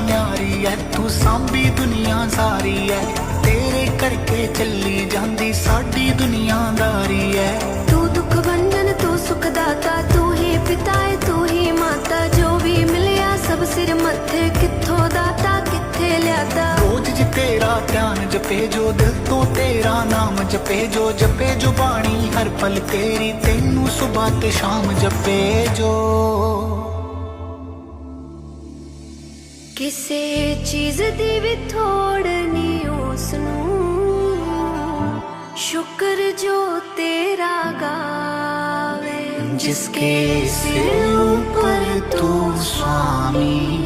ਨਿਆਰੀ ਐ ਤੂੰ ਸਾਂਭੀ ਦੁਨੀਆ ਸਾਰੀ ਐ। ਤੇਰੇ ਕਰਕੇ ਚੱਲੀ ਜਾਂਦੀ ਸਾਡੀ ਦੁਨੀਆਦਾਰੀ ਐ। ਤੂੰ ਦੁੱਖ ਵੰਡਨ ਤੂੰ ਸੁਖ ਦਾਤਾ ਤੂੰ ਹੀ ਪਿਤਾ ਐ ਤੂੰ ਹੀ ਮਾਤਾ। ਜੋ ਵੀ ਮਿਲਿਆ ਸਭ ਸਿਰ ਮੱਥੇ ਕਿੱਥੋਂ ਦਾਤਾ ਕਿੱਥੇ ਲਿਆਦਾ ਰੋਜ਼ ਜਿ ਤੇਰਾ ਧਿਆਨ ਜਪੇ ਜੋ ਦਿਲ ਤੋਂ ਤੇਰਾ ਨਾਮ ਜਪੇ ਜੋ ਜਪੇ ਜੋ ਬਾਣੀ ਹਰ ਪਲ ਤੇਰੀ ਤੈਨੂੰ ਸੁਬਾਹ ਤੇ ਸ਼ਾਮ ਜਪੇ ਜੋ। ਕਿਸੇ ਚੀਜ਼ ਦੀ ਵੀ ਥੋੜ ਨਹੀਂ ਉਸ ਨੂੰ ਸ਼ੁਕਰ ਜੋ ਤੇਰਾ ਗਾਵੇ ਜਿਸਕੇ ਸਿਰ ਉੱਪਰ ਤੂੰ ਸੁਆਮੀ